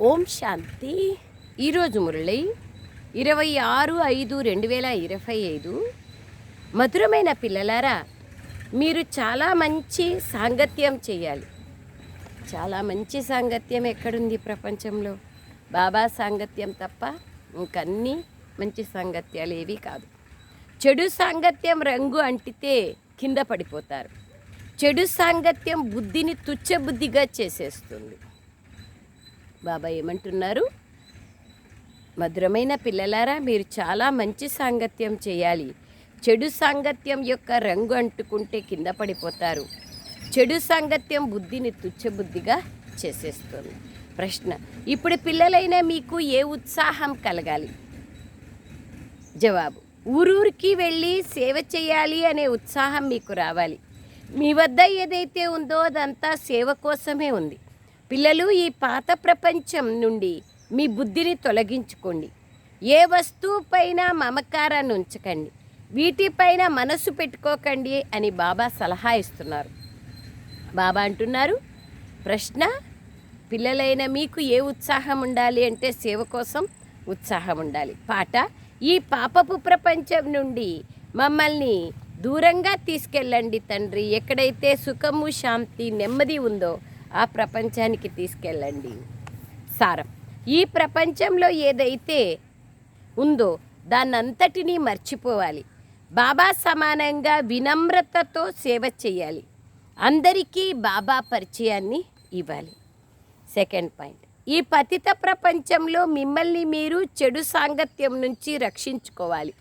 ఓం శాంతి. ఈరోజు మురళి ఇరవై ఆరు ఐదు రెండు వేల ఇరవై ఐదు. మధురమైన పిల్లలారా మీరు చాలా మంచి సాంగత్యం చేయాలి. చాలా మంచి సాంగత్యం ఎక్కడుంది ప్రపంచంలో? బాబా సాంగత్యం తప్ప ఇంకన్నీ మంచి సాంగత్యాలు ఏవి కాదు. చెడు సాంగత్యం రంగు అంటితే కింద పడిపోతారు. చెడు సాంగత్యం బుద్ధిని తుచ్చబుద్ధిగా చేసేస్తుంది. బాబా ఏమంటున్నారు? మధురమైన పిల్లలారా మీరు చాలా మంచి సాంగత్యం చేయాలి. చెడు సాంగత్యం యొక్క రంగు అంటుకుంటే కింద పడిపోతారు. చెడు సాంగత్యం బుద్ధిని తుచ్చబుద్ధిగా చేసేస్తుంది. ప్రశ్న ఇప్పుడు పిల్లలైన మీకు ఏ ఉత్సాహం కలగాలి? జవాబు ఊరూరికి వెళ్ళి సేవ చేయాలి అనే ఉత్సాహం మీకు రావాలి. మీ వద్ద ఏదైతే ఉందో అదంతా సేవ కోసమే ఉంది. పిల్లలు ఈ పాత ప్రపంచం నుండి మీ బుద్ధిని తొలగించుకోండి. ఏ వస్తువుపైన మమకారాన్ని ఉంచకండి. వీటిపైన మనసు పెట్టుకోకండి అని బాబా సలహా ఇస్తున్నారు. బాబా అంటున్నారు ప్రశ్న పిల్లలైన మీకు ఏ ఉత్సాహం ఉండాలి అంటే సేవ కోసం ఉత్సాహం ఉండాలి. పాట ఈ పాపపు ప్రపంచం నుండి మమ్మల్ని దూరంగా తీసుకెళ్ళండి తండ్రి. ఎక్కడైతే సుఖము శాంతి నెమ్మది ఉందో ఆ ప్రపంచానికి తీసుకెళ్ళండి. సారం. ఈ ప్రపంచంలో ఏదైతే ఉందో దాన్నంతటినీ మర్చిపోవాలి. బాబా సమానంగా వినమ్రతతో సేవ చేయాలి. అందరికీ బాబా పరిచయాన్ని ఇవ్వాలి. Second point. ఈ పతిత ప్రపంచంలో మిమ్మల్ని మీరు చెడు సాంగత్యం నుంచి రక్షించుకోవాలి.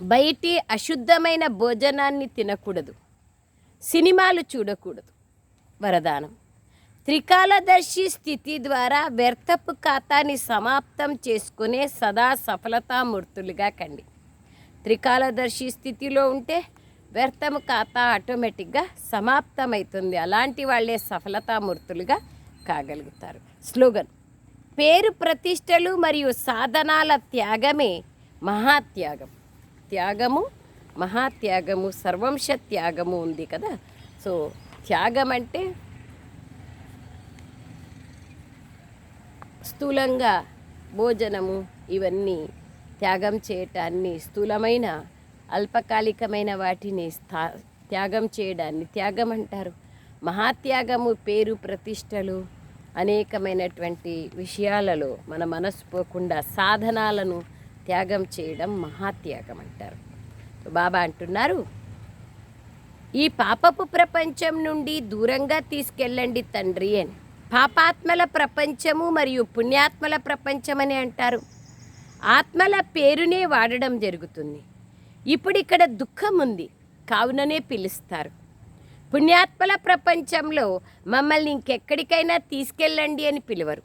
బయటి అశుద్ధమైన భోజనాన్ని తినకూడదు. సినిమాలు చూడకూడదు. వరదానం. త్రికాలదర్శి స్థితి ద్వారా వ్యర్థపు ఖాతాని సమాప్తం చేసుకునే సదా సఫలతామూర్తులుగా కండి. త్రికాలదర్శి స్థితిలో ఉంటే వ్యర్థము ఖాతా ఆటోమేటిక్గా సమాప్తమవుతుంది అలాంటి వాళ్ళే సఫలతామూర్తులుగా కాగలుగుతారు. స్లోగన్. పేరు ప్రతిష్టలు మరియు సాధనాల త్యాగమే మహాత్యాగం. త్యాగము మహాత్యాగము సర్వంశ త్యాగము ఉంది కదా. సో త్యాగం అంటే స్థూలంగా భోజనము ఇవన్నీ త్యాగం చేయటాన్ని స్థూలమైన అల్పకాలికమైన వాటిని స్థా త్యాగం చేయడాన్ని త్యాగం అంటారు. మహాత్యాగము పేరు ప్రతిష్టలు అనేకమైనటువంటి విషయాలలో మన మనసు పోకుండా సాధనాలను త్యాగం చేయడం మహాత్యాగం అంటారు. బాబా అంటున్నారు ఈ పాపపు ప్రపంచం నుండి దూరంగా తీసుకెళ్ళండి తండ్రి అని. పాపాత్మల ప్రపంచము మరియు పుణ్యాత్మల ప్రపంచం అని అంటారు. ఆత్మల పేరునే వాడడం జరుగుతుంది. ఇప్పుడు ఇక్కడ దుఃఖం ఉంది. కావుననే పిలుస్తారు. పుణ్యాత్మల ప్రపంచంలో మమ్మల్ని ఇంకెక్కడికైనా తీసుకెళ్ళండి అని పిలువరు.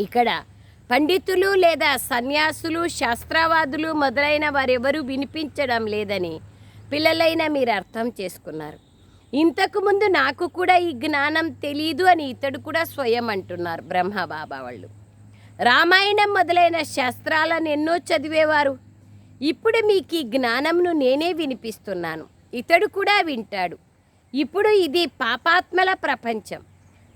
ఇక్కడ పండితులు లేదా సన్యాసులు శాస్త్రవాదులు మొదలైన వారెవరూ వినిపించడం లేదని పిల్లలైన మీరు అర్థం చేసుకున్నారు. ఇంతకుముందు నాకు కూడా ఈ జ్ఞానం తెలీదు అని ఇతడు కూడా స్వయం అంటున్నారు బ్రహ్మబాబా వాళ్ళు. రామాయణం మొదలైన శాస్త్రాలను ఎన్నో చదివేవారు. ఇప్పుడు మీకు ఈ జ్ఞానంను నేనే వినిపిస్తున్నాను. ఇతడు కూడా వింటాడు. ఇప్పుడు ఇది పాపాత్మల ప్రపంచం.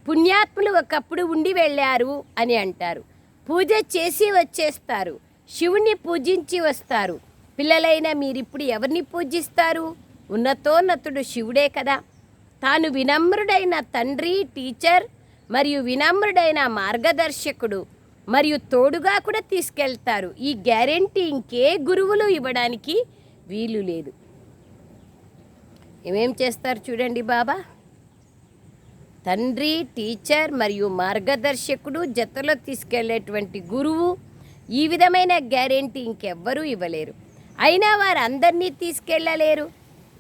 పుణ్యాత్ములు ఒకప్పుడు ఉండి వెళ్ళారు అని అంటారు. పూజ చేసి వచ్చేస్తారు. శివుణ్ణి పూజించి వస్తారు. పిల్లలైన మీరిప్పుడు ఎవరిని పూజిస్తారు? ఉన్నతోన్నతుడు శివుడే కదా. తాను వినమ్రుడైన తండ్రి టీచర్ మరియు వినమ్రుడైన మార్గదర్శకుడు మరియు తోడుగా కూడా తీసుకెళ్తారు. ఈ గ్యారెంటీ ఇంకే గురువులు ఇవ్వడానికి వీలు లేదు. ఏమేం చేస్తారు చూడండి బాబా. తండ్రి టీచర్ మరియు మార్గదర్శకుడు జతలో తీసుకెళ్ళేటువంటి గురువు ఈ విధమైన గ్యారెంటీ ఇంకెవ్వరూ ఇవ్వలేరు. అయినా వారు అందరినీ తీసుకెళ్ళలేరు.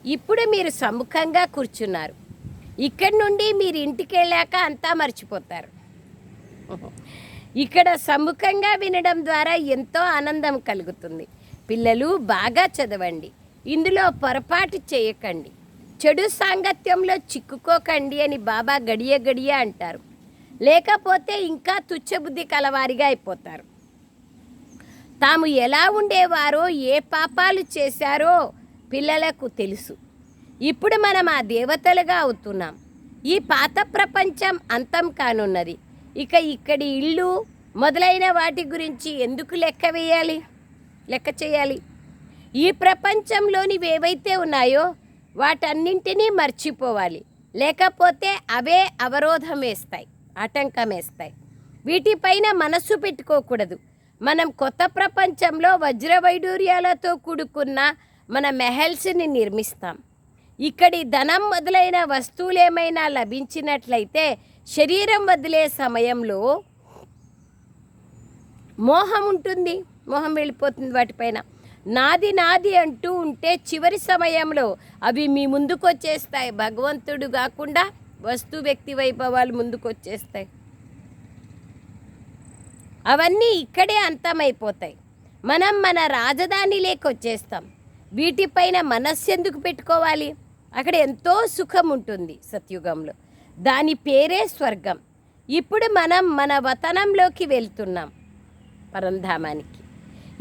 ఇప్పుడు మీరు సముఖంగా కూర్చున్నారు. ఇక్కడి నుండి మీరు ఇంటికి వెళ్ళాక అంతా మర్చిపోతారు. ఇక్కడ సముఖంగా వినడం ద్వారా ఎంతో ఆనందం కలుగుతుంది. పిల్లలు బాగా చదవండి. ఇందులో పొరపాటు చేయకండి. చెడు సాంగత్యంలో చిక్కుకోకండి అని బాబా గడియ గడియ అంటారు. లేకపోతే ఇంకా తుచ్చబుద్ధి కలవారిగా అయిపోతారు. తాము ఎలా ఉండేవారో ఏ పాపాలు చేశారో పిల్లలకు తెలుసు. ఇప్పుడు మనం ఆ దేవతలుగా అవుతున్నాం. ఈ పాత ప్రపంచం అంతం కానున్నది. ఇక ఇక్కడి ఇల్లు మొదలైన వాటి గురించి ఎందుకు లెక్క వేయాలి? లెక్క చేయాలి? ఈ ప్రపంచంలోనివి ఏవైతే ఉన్నాయో వాటన్నింటినీ మర్చిపోవాలి. లేకపోతే అవే అవరోధం వేస్తాయి ఆటంకం వేస్తాయి వీటిపైన మనస్సు పెట్టుకోకూడదు. మనం కొత్త ప్రపంచంలో వజ్ర వైడూర్యాలతో కూడుకున్న మన మెహల్స్ని నిర్మిస్తాం. ఇక్కడి ధనం మొదలైన వస్తువులు ఏమైనా లభించినట్లయితే శరీరం వదిలే సమయంలో మోహం ఉంటుంది. మోహం వెళ్ళిపోతుంది వాటిపైన. నాది నాది అంటూ ఉంటే చివరి సమయంలో అవి మీ ముందుకు వచ్చేస్తాయి భగవంతుడు కాకుండా వస్తు వ్యక్తి వైభవాలు ముందుకు వచ్చేస్తాయి అవన్నీ ఇక్కడే అంతమైపోతాయి. మనం మన రాజధాని వచ్చేస్తాం వీటిపైన మనస్సు ఎందుకు పెట్టుకోవాలి? అక్కడ ఎంతో సుఖం ఉంటుంది సత్యుగంలో. దాని పేరే స్వర్గం. ఇప్పుడు మనం మన వతనంలోకి వెళ్తున్నాం పరంధామానికి.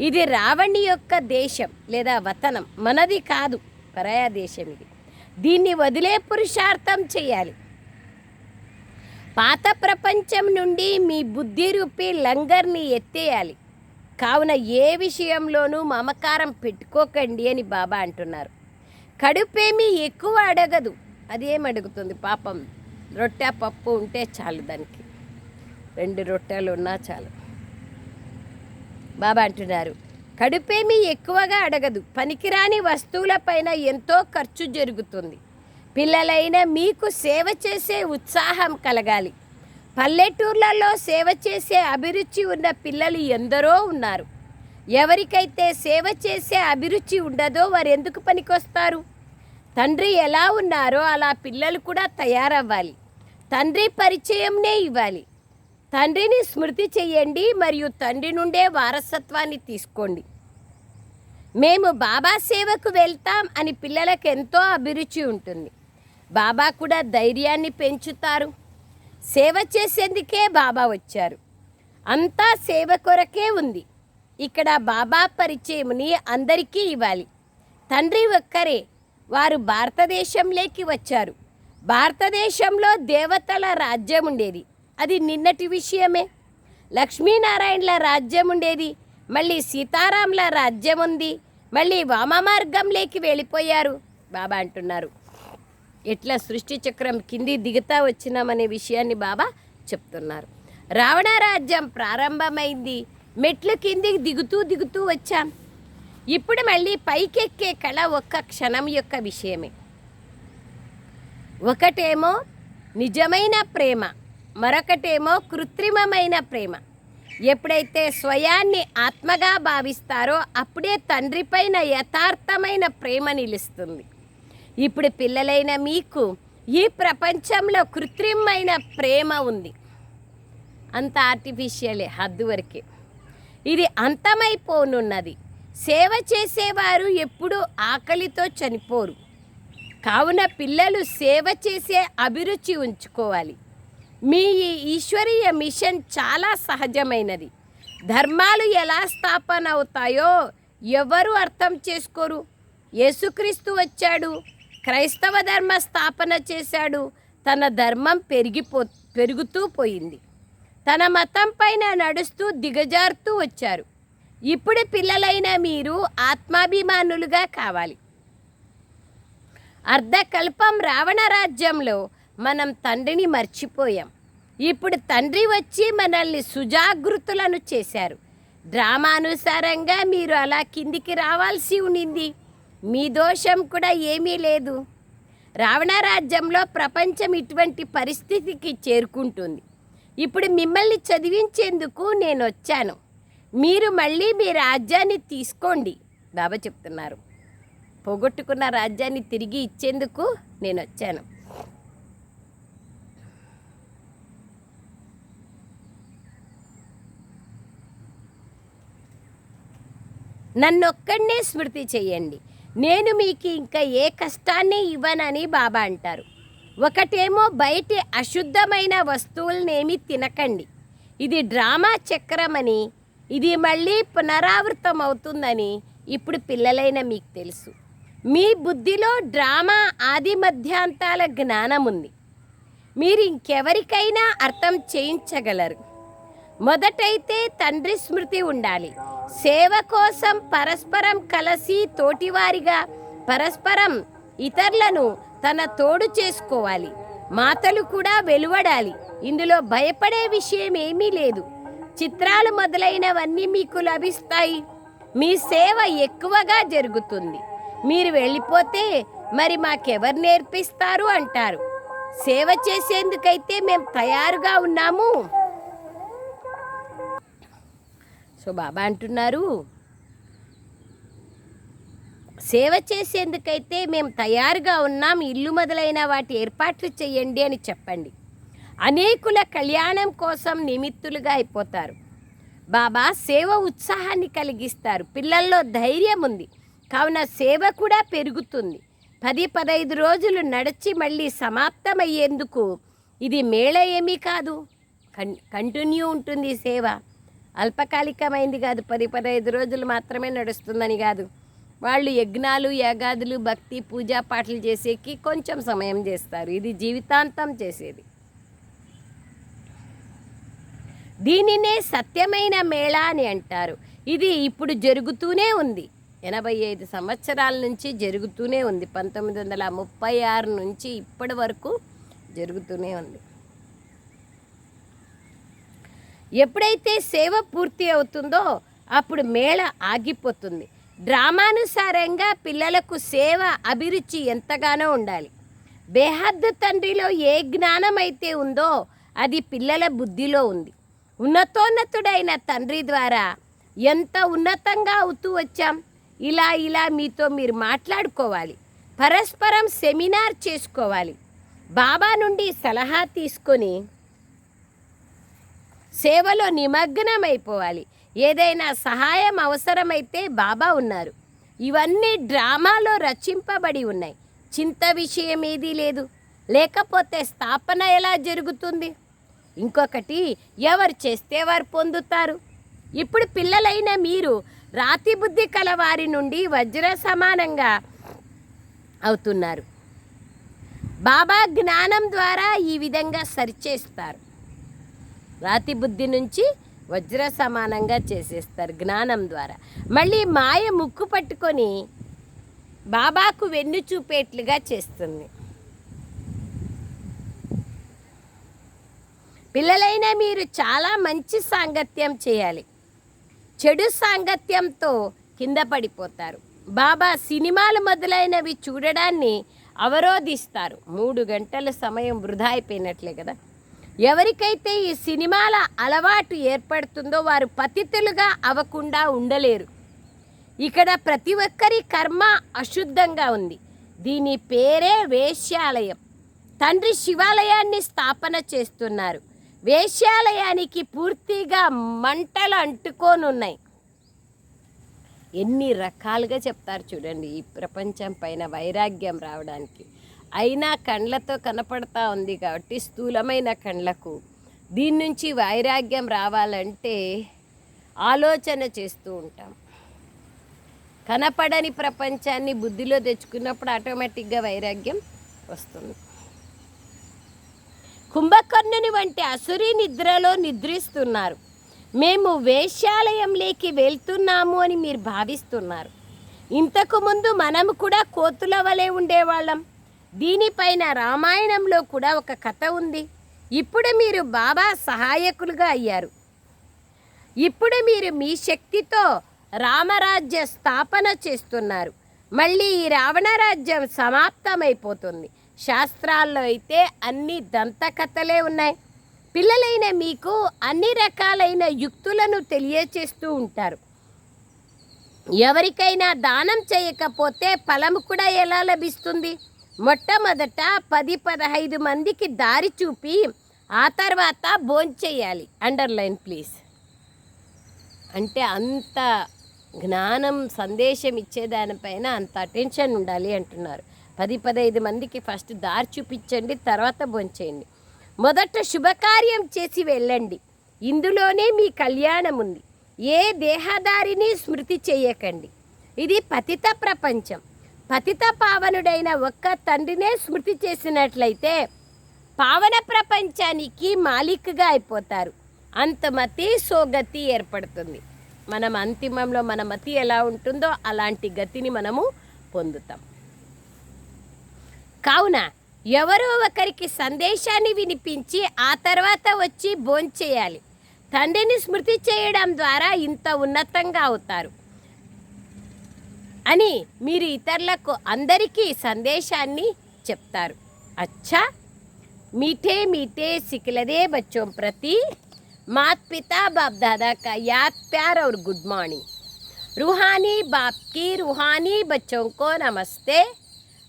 ఇది రావణి యొక్క దేశం లేదా వతనం. మనది కాదు పరాయ దేశం ఇది. దీన్ని వదిలే పురుషార్థం చేయాలి. పాత ప్రపంచం నుండి మీ బుద్ధి రూపి లంగర్ని ఎత్తేయాలి. కావున ఏ విషయంలోనూ మమకారం పెట్టుకోకండి అని బాబా అంటున్నారు. కడుపేమీ ఎక్కువ అడగదు. అదేం అడుగుతుంది పాపం. రొట్టె పప్పు ఉంటే చాలు దానికి. రెండు రొట్టెలు ఉన్నా చాలు. బాబా అంటున్నారు. కడుపేమీ ఎక్కువగా అడగదు. పనికిరాని వస్తువులపైన ఎంతో ఖర్చు జరుగుతుంది. పిల్లలైన మీకు సేవ చేసే ఉత్సాహం కలగాలి. పల్లెటూర్లలో సేవ చేసే అభిరుచి ఉన్న పిల్లలు ఎందరో ఉన్నారు. ఎవరికైతే సేవ చేసే అభిరుచి ఉండదో వారు ఎందుకు పనికొస్తారు? తండ్రి ఎలా ఉన్నారో అలా పిల్లలు కూడా తయారవ్వాలి. తండ్రి పరిచయంనే ఇవ్వాలి. తండ్రిని స్మృతి చెయ్యండి మరియు తండ్రి నుండే వారసత్వాన్ని తీసుకోండి. మేము బాబా సేవకు వెళ్తాం అని పిల్లలకు ఎంతో అభిరుచి ఉంటుంది. బాబా కూడా ధైర్యాన్ని పెంచుతారు. సేవ చేసేందుకే బాబా వచ్చారు. అంతా సేవ కొరకే ఉంది. ఇక్కడ బాబా పరిచయంని అందరికీ ఇవ్వాలి. తండ్రి ఒక్కరే వారు భారతదేశంలోకి వచ్చారు. భారతదేశంలో దేవతల రాజ్యం ఉండేది. అది నిన్నటి విషయమే. లక్ష్మీనారాయణల రాజ్యం ఉండేది. మళ్ళీ సీతారాంల రాజ్యం ఉంది. మళ్ళీ వామ మార్గంలోకి వెళ్ళిపోయారు బాబా అంటున్నారు. ఎట్లా సృష్టి చక్రం కింది దిగుతా వచ్చినామనే విషయాన్ని బాబా చెప్తున్నారు. రావణ రాజ్యం ప్రారంభమైంది. మెట్లు కిందికి దిగుతూ దిగుతూ వచ్చాం. ఇప్పుడు మళ్ళీ పైకెక్కే కళ ఒక్క క్షణం యొక్క విషయమే. ఒకటేమో నిజమైన ప్రేమ మరొకటేమో కృత్రిమమైన ప్రేమ. ఎప్పుడైతే స్వయాన్ని ఆత్మగా భావిస్తారో అప్పుడే తండ్రి పైన యథార్థమైన ప్రేమ నిలుస్తుంది. ఇప్పుడు పిల్లలైన మీకు ఈ ప్రపంచంలో కృత్రిమైన ప్రేమ ఉంది. అంత ఆర్టిఫిషియలే హద్దు వరకే. ఇది అంతమైపోనున్నది. సేవ చేసేవారు ఎప్పుడూ ఆకలితో చనిపోరు. కావున పిల్లలు సేవ చేసే అభిరుచి ఉంచుకోవాలి. మీ ఈ ఈశ్వరీయ మిషన్ చాలా సహజమైనది. ధర్మాలు ఎలా స్థాపన అవుతాయో ఎవరు అర్థం చేసుకోరు. యేసుక్రీస్తు వచ్చాడు. క్రైస్తవ ధర్మ స్థాపన చేశాడు. తన ధర్మం పెరిగిపో పెరుగుతూ పోయింది. తన మతం పైన నడుస్తూ దిగజారుతూ వచ్చారు. ఇప్పుడు పిల్లలైన మీరు ఆత్మాభిమానులుగా కావాలి. అర్ధకల్పం రావణ రాజ్యంలో మనం తండ్రిని మర్చిపోయాం. ఇప్పుడు తండ్రి వచ్చి మనల్ని సుజాగృతులను చేశారు. డ్రామానుసారంగా మీరు అలా కిందికి రావాల్సి ఉండింది. మీ దోషం కూడా ఏమీ లేదు. రావణ రాజ్యంలో ప్రపంచం ఇటువంటి పరిస్థితికి చేరుకుంటుంది. ఇప్పుడు మిమ్మల్ని చదివించేందుకు నేను వచ్చాను మీరు మళ్ళీ మీ రాజ్యాన్ని తీసుకోండి బాబా చెప్తున్నారు. పోగొట్టుకున్న రాజ్యాన్ని తిరిగి ఇచ్చేందుకు నేను వచ్చాను నన్నొక్కడనే స్మృతి చేయండి. నేను మీకు ఇంకా ఏ కష్టాన్ని ఇవ్వనని బాబా అంటారు. ఒకటేమో బయటి అశుద్ధమైన వస్తువులనేమి తినకండి. ఇది డ్రామా చక్రమని ఇది మళ్ళీ పునరావృతం అవుతుందని ఇప్పుడు పిల్లలైన మీకు తెలుసు. మీ బుద్ధిలో డ్రామా ఆది మధ్యాంతాల జ్ఞానం ఉంది మీరు ఇంకెవరికైనా అర్థం చేయించగలరు. మొదటైతే తండ్రి స్మృతి ఉండాలి. సేవ కోసం పరస్పరం కలిసి తోటివారిగా పరస్పరం ఇతరులను తన తోడు చేసుకోవాలి. మాతలు కూడా వెలువడాలి. ఇందులో భయపడే విషయం ఏమీ లేదు. చిత్రాలు మొదలైనవన్నీ మీకు లభిస్తాయి. మీ సేవ ఎక్కువగా జరుగుతుంది. మీరు వెళ్ళిపోతే మరి మాకెవరు నేర్పిస్తారు అంటారు. సేవ చేసేందుకైతే మేము తయారుగా ఉన్నాము. సో బాబా అంటున్నారు సేవ చేసేందుకైతే మేము తయారుగా ఉన్నాం ఇల్లు మొదలైన వాటి ఏర్పాట్లు చేయండి అని చెప్పండి. అనేకుల కళ్యాణం కోసం నిమిత్తులుగా అయిపోతారు. బాబా సేవ ఉత్సాహాన్ని కలిగిస్తారు. పిల్లల్లో ధైర్యం ఉంది. కావున సేవ కూడా పెరుగుతుంది. పది పదహైదు రోజులు నడిచి మళ్ళీ సమాప్తమయ్యేందుకు ఇది మేళ ఏమీ కాదు. కంటిన్యూ ఉంటుంది సేవ. అల్పకాలికమైంది కాదు. పది పదహైదు రోజులు మాత్రమే నడుస్తుందని కాదు. వాళ్ళు యజ్ఞాలు యాగాదులు భక్తి పూజా పాటలు చేసేకి కొంచెం సమయం చేస్తారు. ఇది జీవితాంతం చేసేది. దీనినే సత్యమైన మేళ అని అంటారు. ఇది ఇప్పుడు జరుగుతూనే ఉంది. ఎనభై ఐదు సంవత్సరాల నుంచి జరుగుతూనే ఉంది. పంతొమ్మిది వందల ముప్పై ఆరు నుంచి ఇప్పటి వరకు జరుగుతూనే ఉంది. ఎప్పుడైతే సేవ పూర్తి అవుతుందో అప్పుడు మేళ ఆగిపోతుంది. డ్రామానుసారంగా పిల్లలకు సేవ అభిరుచి ఎంతగానో ఉండాలి. బేహద్దు తండ్రిలో ఏ జ్ఞానం అయితే ఉందో అది పిల్లల బుద్ధిలో ఉంది. ఉన్నతోన్నతుడైన తండ్రి ద్వారా ఎంత ఉన్నతంగా అవుతూ వచ్చాం? ఇలా ఇలా మీతో మీరు మాట్లాడుకోవాలి. పరస్పరం సెమినార్ చేసుకోవాలి. బాబా నుండి సలహా తీసుకొని సేవలో నిమగ్నమైపోవాలి. ఏదైనా సహాయం అవసరమైతే బాబా ఉన్నారు. ఇవన్నీ డ్రామాలో రచింపబడి ఉన్నాయి. చింత విషయం ఏదీ లేదు. లేకపోతే స్థాపన ఎలా జరుగుతుంది? ఇంకొకటి ఎవరు చేస్తే వారు పొందుతారు? ఇప్పుడు పిల్లలైన మీరు రాతి బుద్ధి కల వారి నుండి వజ్ర సమానంగా అవుతున్నారు. బాబా జ్ఞానం ద్వారా ఈ విధంగా సరిచేస్తారు. రాతి బుద్ధి నుంచి వజ్ర సమానంగా చేసేస్తారు జ్ఞానం ద్వారా. మళ్ళీ మాయ ముక్కు పట్టుకొని బాబాకు వెన్ను చూపేట్లుగా చేస్తుంది. పిల్లలైన మీరు చాలా మంచి సాంగత్యం చేయాలి. చెడు సాంగత్యంతో కింద పడిపోతారు. బాబా సినిమాలు మొదలైనవి చూడడాన్ని అవరోధిస్తారు. మూడు గంటల సమయం వృధా అయిపోయినట్లే కదా? ఎవరికైతే ఈ సినిమాల అలవాటు ఏర్పడుతుందో వారు పతితులుగా అవ్వకుండా ఉండలేరు. ఇక్కడ ప్రతి ఒక్కరి కర్మ అశుద్ధంగా ఉంది. దీని పేరే వేశ్యాలయం. తండ్రి శివాలయాన్ని స్థాపన చేస్తున్నారు. వేశ్యాలయానికి పూర్తిగా మంటలు అంటుకోనున్నాయి. ఎన్ని రకాలుగా చెప్తారు చూడండి ఈ ప్రపంచం పైన వైరాగ్యం రావడానికి. అయినా కండ్లతో కనపడతా ఉంది కాబట్టి స్థూలమైన కండ్లకు. దీని నుంచి వైరాగ్యం రావాలంటే ఆలోచన చేస్తూ ఉంటాం. కనపడని ప్రపంచాన్ని బుద్ధిలో తెచ్చుకున్నప్పుడు ఆటోమేటిక్గా వైరాగ్యం వస్తుంది. కుంభకర్ణుని వంటి అసురి నిద్రలో నిద్రిస్తున్నారు. మేము వేశ్యాలయంలోకి వెళ్తున్నాము అని మీరు భావిస్తున్నారు. ఇంతకు ముందు కూడా కోతుల వలె ఉండేవాళ్ళం. దీనిపైన రామాయణంలో కూడా ఒక కథ ఉంది. ఇప్పుడు మీరు బాబా సహాయకులుగా అయ్యారు. ఇప్పుడు మీరు మీ శక్తితో రామరాజ్య స్థాపన చేస్తున్నారు. మళ్ళీ ఈ రావణరాజ్యం సమాప్తమైపోతుంది. శాస్త్రాల్లో అయితే అన్ని దంతకథలే ఉన్నాయి. పిల్లలైన మీకు అన్ని రకాలైన యుక్తులను తెలియచేస్తూ ఉంటారు. ఎవరికైనా దానం చేయకపోతే ఫలము కూడా ఎలా లభిస్తుంది? మొట్టమొదట పది పదహైదు మందికి దారి చూపి ఆ తర్వాత భోంచేయాలి. అండర్లైన్ ప్లీజ్ అంటే అంత జ్ఞానం సందేశం ఇచ్చేదానిపైన అంత అటెన్షన్ ఉండాలి అంటున్నారు. పది పదహైదు మందికి ఫస్ట్ దారి చూపించండి తర్వాత భోంచేయండి. మొదట శుభకార్యం చేసి వెళ్ళండి. ఇందులోనే మీ కళ్యాణం ఉంది. ఏ దేహదారిని స్మృతి చేయకండి. ఇది పతిత ప్రపంచం. పతిత పావనుడైన ఒక్క తండ్రినే స్మృతి చేసినట్లయితే పావన ప్రపంచానికి మాలిక్గా అయిపోతారు. అంత మతి సోగతి ఏర్పడుతుంది. మనం అంతిమంలో మన మతి ఎలా ఉంటుందో అలాంటి గతిని మనము పొందుతాం. కావున ఎవరో ఒకరికి సందేశాన్ని వినిపించి ఆ తర్వాత వచ్చి భోంచేయాలి. తండ్రిని స్మృతి చేయడం ద్వారా ఇంత ఉన్నతంగా అవుతారు. అని మీరు ఇతరులకు అందరికీ సందేశాన్ని చెప్తారు అచ్చా मीठे मीठे सिकलरे बच्चों प्रति मात पिता बाप दादा का याद प्यार और गुड मॉर्निंग रूहानी बाप की रूहानी बच्चों को नमस्ते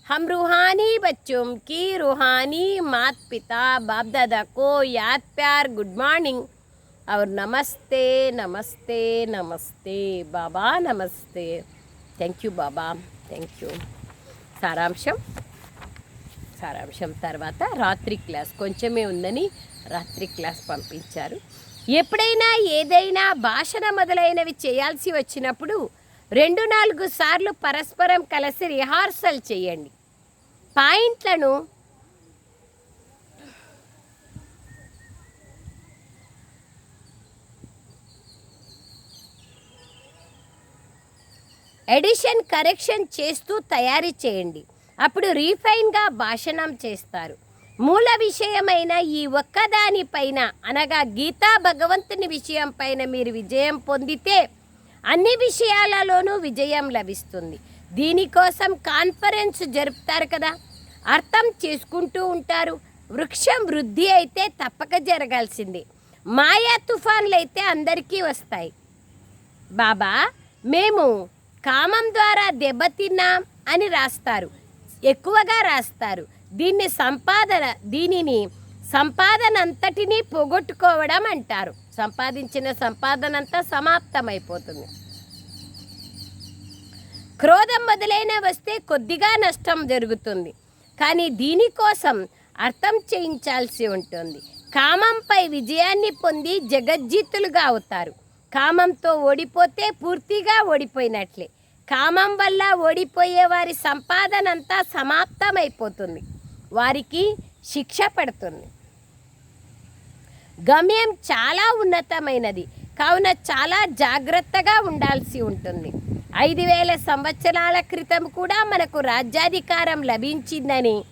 हम रूहानी बच्चों की रूहानी मात पिता बाप दादा को याद प्यार गुड मॉर्निंग और नमस्ते नमस्ते नमस्ते बाबा नमस्ते thank you Baba thank you సారాంశం. సారాంశం తర్వాత రాత్రి క్లాస్ కొంచెమే ఉందని రాత్రి క్లాస్ పంపించారు. ఎప్పుడైనా ఏదైనా భాషణ మొదలైనవి చేయాల్సి వచ్చినప్పుడు రెండు నాలుగు సార్లు పరస్పరం కలిసి రిహార్సల్ చేయండి. పాయింట్లను ఎడిషన్ కరెక్షన్ చేస్తూ తయారీ చేయండి. అప్పుడు రీఫైన్గా భాషణం చేస్తారు. మూల విషయమైన ఈ ఒక్కదానిపైన అనగా గీతా భగవంతుని విషయం పైన మీరు విజయం పొందితే అన్ని విషయాలలోనూ విజయం లభిస్తుంది. దీనికోసం కాన్ఫరెన్స్ జరుపుతారు కదా. అర్థం చేసుకుంటూ ఉంటారు. వృక్షం వృద్ధి అయితే తప్పక జరగాల్సిందే. మాయా తుఫాన్లు అయితే అందరికీ వస్తాయి. బాబా మేము కామం ద్వారా దెబ్బతిన్నాం అని రాస్తారు. ఎక్కువగా రాస్తారు. దీన్ని సంపాదన దీనిని సంపాదన అంతటినీ పోగొట్టుకోవడం అంటారు. సంపాదించిన సంపాదన అంతా సమాప్తమైపోతుంది. క్రోధం మొదలైన వస్తే కొద్దిగా నష్టం జరుగుతుంది. కానీ దీనికోసం అర్థం చేయించాల్సి ఉంటుంది. కామంపై విజయాన్ని పొంది జగజ్జీతులుగా అవుతారు. కామంతో ఓడిపోతే పూర్తిగా ఓడిపోయినట్లే. కామం వల్ల ఓడిపోయే వారి సంపాదన అంతా సమాప్తమైపోతుంది. వారికి శిక్ష పడుతుంది. గమ్యం చాలా ఉన్నతమైనది. కావున చాలా జాగ్రత్తగా ఉండాల్సి ఉంటుంది. ఐదు వేల సంవత్సరాల క్రితం కూడా మనకు రాజ్యాధికారం లభించిందని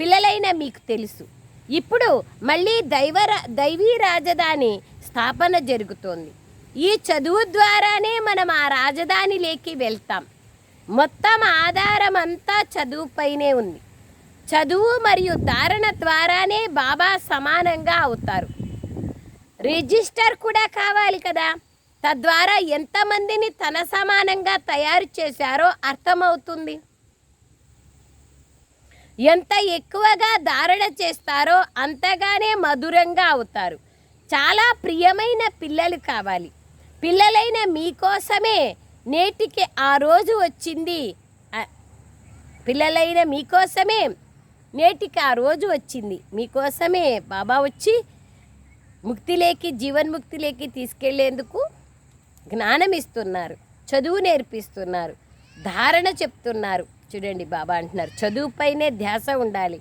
పిల్లలైన మీకు తెలుసు. ఇప్పుడు మళ్ళీ దైవ దైవీ రాజధాని స్థాపన జరుగుతోంది. ఈ చదువు ద్వారానే మనం ఆ రాజధానిలోకి వెళ్తాం. మొత్తం ఆధారం అంతా చదువుపైనే ఉంది. చదువు మరియు ధారణ ద్వారానే బాబా సమానంగా అవుతారు. రిజిస్టర్ కూడా కావాలి కదా. తద్వారా ఎంతమందిని తన సమానంగా తయారు చేశారో అర్థమవుతుంది. ఎంత ఎక్కువగా ధారణ చేస్తారో అంతగానే మధురంగా అవుతారు. చాలా ప్రియమైన పిల్లలు కావాలి. పిల్లలైన మీకోసమే నేటికి ఆ రోజు వచ్చింది. పిల్లలైన మీకోసమే నేటికి ఆ రోజు వచ్చింది. మీకోసమే బాబా వచ్చి ముక్తిలేకి జీవన్ముక్తిలేకి తీసుకెళ్ళేందుకు జ్ఞానం ఇస్తున్నారు చదువు నేర్పిస్తున్నారు. ధారణ చెప్తున్నారు. చూడండి బాబా అంటున్నారు. చదువుపైనే ధ్యాస ఉండాలి.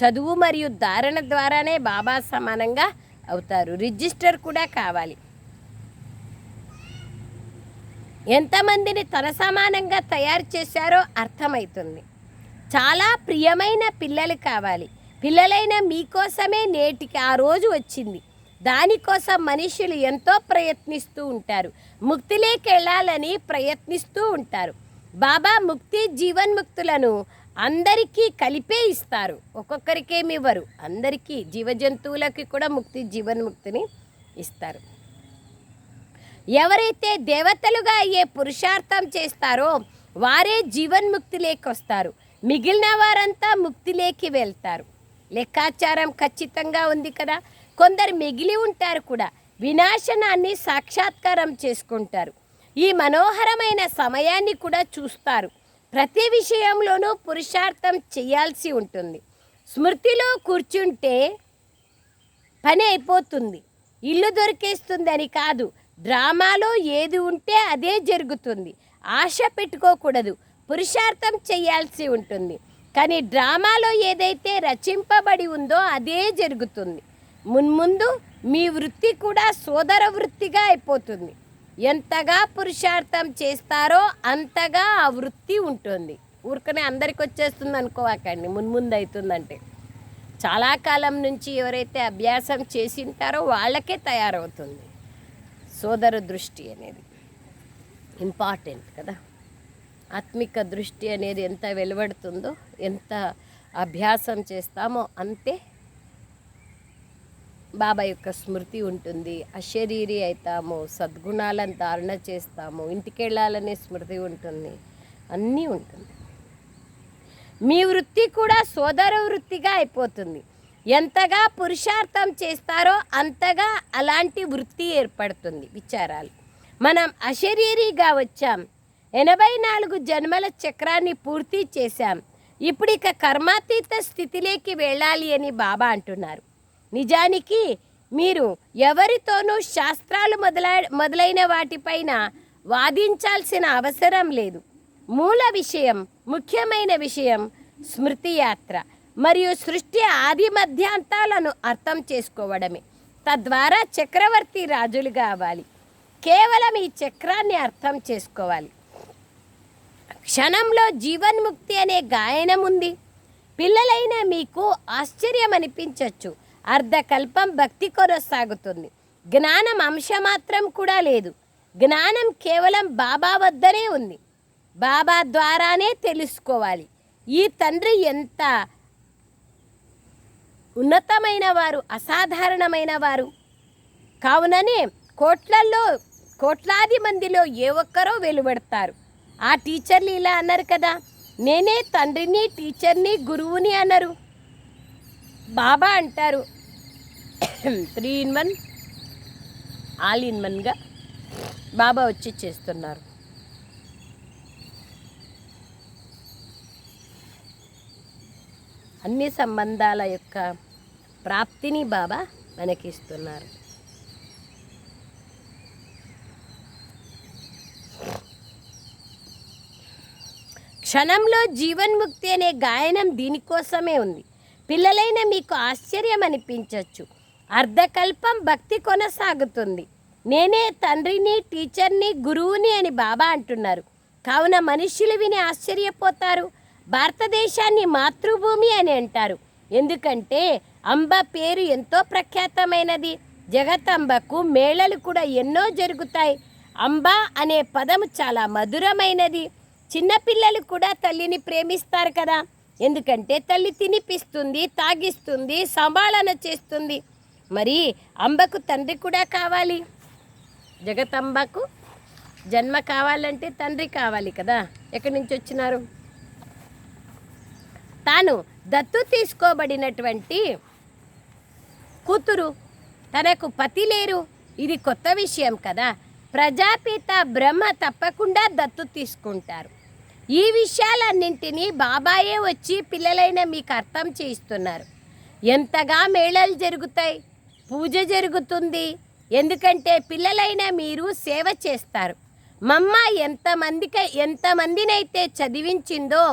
చదువు మరియు ధారణ ద్వారానే బాబా సమానంగా అవుతారు. రిజిస్టర్ కూడా కావాలి. ఎంతమందిని తన సమానంగా తయారు చేశారో అర్థమవుతుంది చాలా ప్రియమైన పిల్లలు కావాలి. పిల్లలైన మీకోసమే నేటికి ఆ రోజు వచ్చింది. దానికోసం మనుషులు ఎంతో ప్రయత్నిస్తూ ఉంటారు. ముక్తిలోకి వెళ్ళాలని ప్రయత్నిస్తూ ఉంటారు. బాబా ముక్తి జీవన్ముక్తులను అందరికీ కలిపే ఇస్తారు. ఒక్కొక్కరికేమి ఇవ్వరు. అందరికీ జీవజంతువులకి కూడా ముక్తి జీవన్ముక్తిని ఇస్తారు. ఎవరైతే దేవతలుగా అయ్యే పురుషార్థం చేస్తారో వారే జీవన్ముక్తిలోకి వస్తారు. మిగిలిన వారంతా ముక్తిలోకి వెళ్తారు. లెక్కాచారం ఖచ్చితంగా ఉంది కదా? కొందరు మిగిలి ఉంటారు కూడా. వినాశనాన్ని సాక్షాత్కారం చేసుకుంటారు. ఈ మనోహరమైన సమయాన్ని కూడా చూస్తారు. ప్రతి విషయంలోనూ పురుషార్థం చేయాల్సి ఉంటుంది. స్మృతిలో కూర్చుంటే పని అయిపోతుంది. ఇల్లు దొరికేస్తుందని కాదు. డ్రామాలో ఏది ఉంటే అదే జరుగుతుంది. ఆశ పెట్టుకోకూడదు. పురుషార్థం చేయాల్సి ఉంటుంది. కానీ డ్రామాలో ఏదైతే రచింపబడి ఉందో అదే జరుగుతుంది. మున్ముందు మీ వృత్తి కూడా సోదర వృత్తిగా అయిపోతుంది. ఎంతగా పురుషార్థం చేస్తారో అంతగా ఆ వృత్తి ఉంటుంది. ఊరికనే అందరికి వచ్చేస్తుంది అనుకోవాకండి. మున్ముందు అవుతుందంటే చాలా కాలం నుంచి ఎవరైతే అభ్యాసం చేసి ఉంటారో వాళ్ళకే తయారవుతుంది. సోదర దృష్టి అనేది ఇంపార్టెంట్ కదా. ఆత్మిక దృష్టి అనేది ఎంత వెలువడుతుందో ఎంత అభ్యాసం చేస్తామో అంతే బాబా యొక్క స్మృతి ఉంటుంది. అశరీరి అవుతాము సద్గుణాలను ధారణ చేస్తాము ఇంటికి వెళ్ళాలనే స్మృతి ఉంటుంది. అన్నీ ఉంటుంది. మీ వృత్తి కూడా సోదర వృత్తిగా అయిపోతుంది. ఎంతగా పురుషార్థం చేస్తారో అంతగా అలాంటి వృత్తి ఏర్పడుతుంది విచారాలు. మనం అశరీరిగా వచ్చాం. ఎనభై నాలుగు జన్మల చక్రాన్ని పూర్తి చేశాం. ఇప్పుడు ఇక కర్మాతీత స్థితిలోకి వెళ్ళాలి అని బాబా అంటున్నారు. నిజానికి మీరు ఎవరితోనూ శాస్త్రాలు మొదలై మొదలైన వాటిపైన వాదించాల్సిన అవసరం లేదు. మూల విషయం ముఖ్యమైన విషయం స్మృతి యాత్ర మరియు సృష్టి ఆది మధ్యాంతాలను అర్థం చేసుకోవడమే. తద్వారా చక్రవర్తి రాజులు కావాలి. కేవలం ఈ చక్రాన్ని అర్థం చేసుకోవాలి. క్షణంలో జీవన్ముక్తి అనే గాయనం ఉంది. పిల్లలైన మీకు ఆశ్చర్యం అనిపించవచ్చు అర్ధకల్పం భక్తి కొనసాగుతుంది. జ్ఞానం అంశమాత్రం కూడా లేదు. జ్ఞానం కేవలం బాబా వద్దనే ఉంది. బాబా ద్వారానే తెలుసుకోవాలి. ఈ తండ్రి ఎంత ఉన్నతమైన వారు అసాధారణమైన వారు. కావుననే కోట్లల్లో కోట్లాది మందిలో ఏ ఒక్కరో వెలువడతారు. ఆ టీచర్లు ఇలా అన్నారు కదా నేనే తండ్రిని టీచర్ని గురువుని అన్నారు బాబా అంటారు three in one all in వన్గా బాబా వచ్చి చేస్తున్నారు. అన్ని సంబంధాల యొక్క ప్రాప్తిని బాబా మనకిస్తున్నారు. క్షణంలో జీవన్ముక్తి అనే గాయనం దీనికోసమే ఉంది. పిల్లలైన మీకు ఆశ్చర్యం అనిపించవచ్చు అర్ధకల్పం భక్తి కొనసాగుతుంది. నేనే తండ్రిని టీచర్ని గురువుని అని బాబా అంటున్నారు. కావున మనుషులు విని ఆశ్చర్యపోతారు. భారతదేశాన్ని మాతృభూమి అని అంటారు. ఎందుకంటే అంబ పేరు ఎంతో ప్రఖ్యాతమైనది. జగతంబకు మేళలు కూడా ఎన్నో జరుగుతాయి. అంబ అనే పదము చాలా మధురమైనది. చిన్నపిల్లలు కూడా తల్లిని ప్రేమిస్తారు కదా. ఎందుకంటే తల్లి తినిపిస్తుంది తాగిస్తుంది సంభాళన చేస్తుంది. మరి అంబకు తండ్రి కూడా కావాలి. జగతంబకు జన్మ కావాలంటే తండ్రి కావాలి కదా. ఎక్కడి నుంచి వచ్చినారు? తాను దత్తు తీసుకోబడినటువంటి కూతురు. తనకు పతి లేరు. ఇది కొత్త విషయం కదా. ప్రజాపిత బ్రహ్మ తప్పకుండా దత్తు తీసుకుంటారు. ఈ విషయాలన్నింటినీ బాబాయే వచ్చి పిల్లలైన మీకు అర్థం చేయిస్తున్నారు. ఎంతగా మేళలు జరుగుతాయి. పూజ జరుగుతుంది. ఎందుకంటే పిల్లలైన మీరు సేవ చేస్తారు. మమ్మ ఎంతమందికి ఎంతమందినైతే చదివించిందో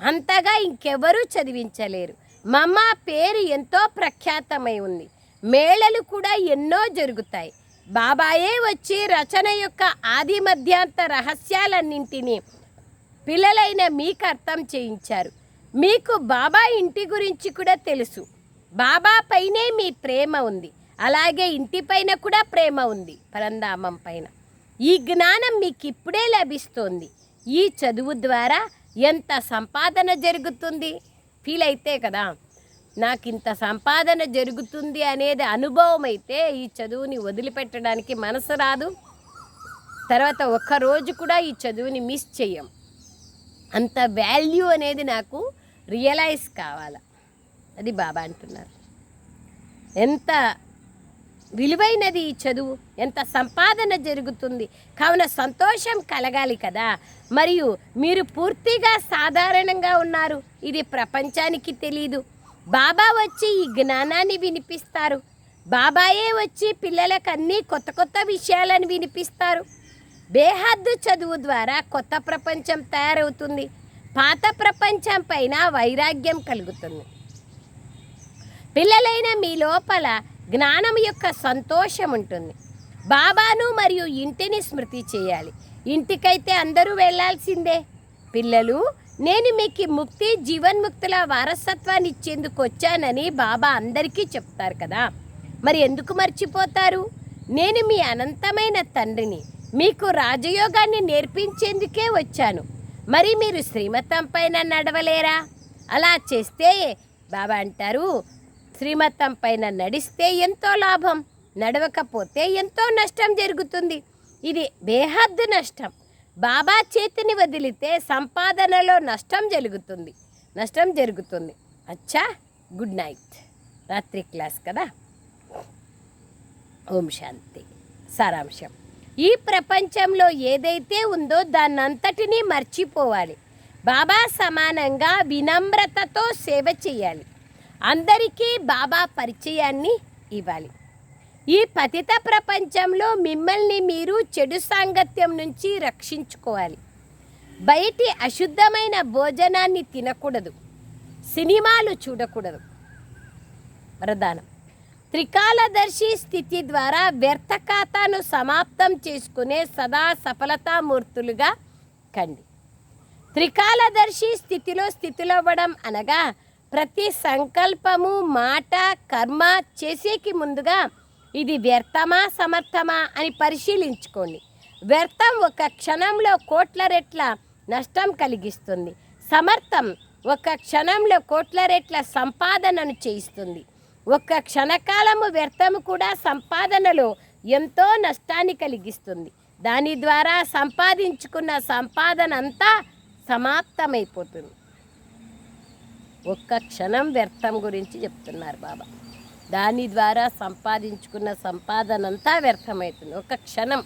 అంతగా ఇంకెవరూ చదివించలేరు. మమ్మ పేరు ఎంతో ప్రఖ్యాతమై ఉంది. మేళలు కూడా ఎన్నో జరుగుతాయి. బాబాయే వచ్చి రచన యొక్క ఆది మధ్యాంత రహస్యాలన్నింటినీ పిల్లలైన మీకు అర్థం చేయించారు. మీకు బాబా ఇంటి గురించి కూడా తెలుసు. బాబా పైనే మీ ప్రేమ ఉంది. అలాగే ఇంటిపైన కూడా ప్రేమ ఉంది పరంధామం పైన. ఈ జ్ఞానం మీకు ఇప్పుడే లభిస్తోంది. ఈ చదువు ద్వారా ఎంత సంపాదన జరుగుతుంది? ఫీల్ అయితే కదా? నాకు ఇంత సంపాదన జరుగుతుంది అనేది అనుభవం అయితే ఈ చదువుని వదిలిపెట్టడానికి మనసు రాదు. తర్వాత ఒక్క రోజు కూడా ఈ చదువుని మిస్ చెయ్యం. అంత వాల్యూ అనేది నాకు రియలైజ్ కావాలి. అది బాబా అంటున్నారు. ఎంత విలువైనది ఈ చదువు. ఎంత సంపాదన జరుగుతుంది. కావున సంతోషం కలగాలి కదా. మరియు మీరు పూర్తిగా సాధారణంగా ఉన్నారు. ఇది ప్రపంచానికి తెలీదు. బాబా వచ్చి ఈ జ్ఞానాన్ని వినిపిస్తారు. బాబాయే వచ్చి పిల్లలకు అన్నీ కొత్త కొత్త విషయాలను వినిపిస్తారు. బేహద్దు చదువు ద్వారా కొత్త ప్రపంచం తయారవుతుంది. పాత ప్రపంచం పైన వైరాగ్యం కలుగుతుంది. పిల్లలైన మీ లోపల జ్ఞానం యొక్క సంతోషం ఉంటుంది. బాబాను మరియు ఇంటిని స్మృతి చేయాలి. ఇంటికైతే అందరూ వెళ్ళాల్సిందే పిల్లలు నేను మీకు ముక్తి జీవన్ముక్తుల వారసత్వాన్ని ఇచ్చేందుకు వచ్చానని బాబా అందరికీ చెప్తారు కదా. మరి ఎందుకు మర్చిపోతారు? నేను మీ అనంతమైన తండ్రిని మీకు రాజయోగాన్ని నేర్పించేందుకే వచ్చాను. మరి మీరు శ్రీమతం పైన నడవలేరా? అలా చేస్తే బాబా అంటారు శ్రీమతం పైన నడిస్తే ఎంతో లాభం నడవకపోతే ఎంతో నష్టం జరుగుతుంది. ఇది బేహద్దు నష్టం. బాబా చేతిని వదిలితే సంపాదనలో నష్టం జరుగుతుంది. నష్టం జరుగుతుంది. అచ్చా గుడ్ నైట్. రాత్రి క్లాస్ కదా? ఓం శాంతి. సారాంశం. ఈ ప్రపంచంలో ఏదైతే ఉందో దాన్నంతటినీ మర్చిపోవాలి. బాబా సమానంగా వినమ్రతతో సేవ చేయాలి. అందరికీ బాబా పరిచయాన్ని ఇవ్వాలి. ఈ పతిత ప్రపంచంలో మిమ్మల్ని మీరు చెడు సాంగత్యం నుంచి రక్షించుకోవాలి. బయటి అశుద్ధమైన భోజనాన్ని తినకూడదు. సినిమాలు చూడకూడదు. వరదానం త్రికాలదర్శి స్థితి ద్వారా వ్యర్థ ఖాతాను సమాప్తం చేసుకునే సదా సఫలతామూర్తులుగా కండి. త్రికాలదర్శి స్థితిలో స్థితిలోవ్వడం అనగా ప్రతి సంకల్పము మాట కర్మ చేసేకి ముందుగా ఇది వ్యర్థమా సమర్థమా అని పరిశీలించుకోండి. వ్యర్థం ఒక క్షణంలో కోట్ల రెట్ల నష్టం కలిగిస్తుంది. సమర్థం ఒక క్షణంలో కోట్ల రెట్ల సంపాదనను చేయిస్తుంది. ఒక్క క్షణకాలము వ్యర్థము కూడా సంపాదనలో ఎంతో నష్టాన్ని కలిగిస్తుంది. దాని ద్వారా సంపాదించుకున్న సంపాదన అంతా సమాప్తమైపోతుంది. ఒక్క క్షణం వ్యర్థం గురించి చెప్తున్నారు బాబా. దాని ద్వారా సంపాదించుకున్న సంపాదన అంతా వ్యర్థమవుతుంది. ఒక క్షణం.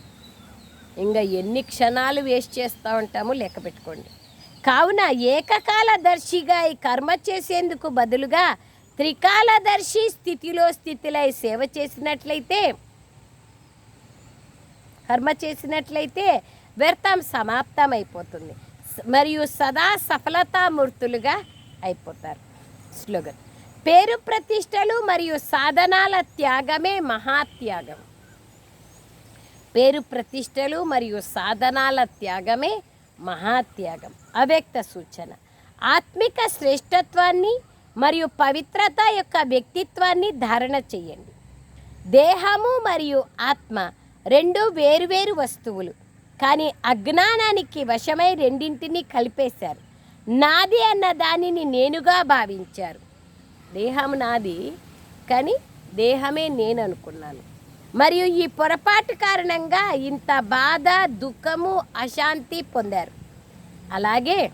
ఇంకా ఎన్ని క్షణాలు వేస్ట్ చేస్తూ ఉంటామో లెక్క పెట్టుకోండి. కావున ఏకకాలదర్శిగా ఈ కర్మ చేసేందుకు బదులుగా త్రికాలదర్శి స్థితిలో స్థితిలై సేవ చేసినట్లయితే కర్మ చేసినట్లయితే వ్యర్థం సమాప్తం అయిపోతుంది మరియు సదా సఫలతామూర్తులుగా అయిపోతారు. స్లోగన్. పేరు ప్రతిష్టలు మరియు సాధనాల త్యాగమే మహాత్యాగం. పేరు ప్రతిష్టలు మరియు సాధనాల త్యాగమే మహాత్యాగం. అవ్యక్త సూచన. ఆత్మిక శ్రేష్టత్వాన్ని మరియు పవిత్రత యొక్క వ్యక్తిత్వాన్ని ధారణ చేయండి. దేహము మరియు ఆత్మ రెండు వేరువేరు వస్తువులు. కానీ అజ్ఞానానికి వశమై రెండింటిని కలిపేశారు. నాది అన్న దానిని నేనుగా భావించారు. దేహం నాది కానీ దేహమే నేను అనుకున్నాను మరియు ఈ పొరపాటు కారణంగా ఇంత బాధ దుఃఖము అశాంతి పొందారు. అలాగే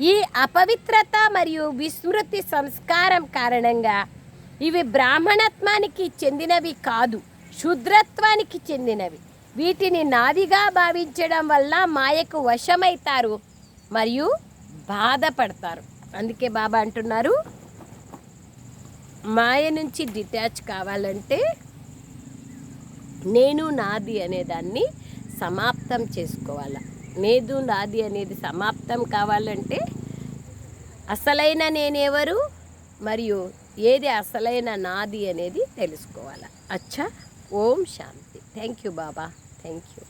ఈ అపవిత్రత మరియు విస్మృతి సంస్కారం కారణంగా ఇవి బ్రాహ్మణత్వానికి చెందినవి కాదు శుద్రత్వానికి చెందినవి. వీటిని నాదిగా భావించడం వల్ల మాయకు వశమవుతారు మరియు బాధపడతారు. అందుకే బాబా అంటున్నారు మాయ నుంచి డిటాచ్ కావాలంటే నేను నాది అనేదాన్ని సమాప్తం చేసుకోవాలి? నేదు నాది అనేది సమాప్తం కావాలంటే అసలైన నేనెవరు? మరియు ఏది అసలైన నాది అనేది తెలుసుకోవాలి? అచ్చా ఓం శాంతి. Thank you Baba thank you.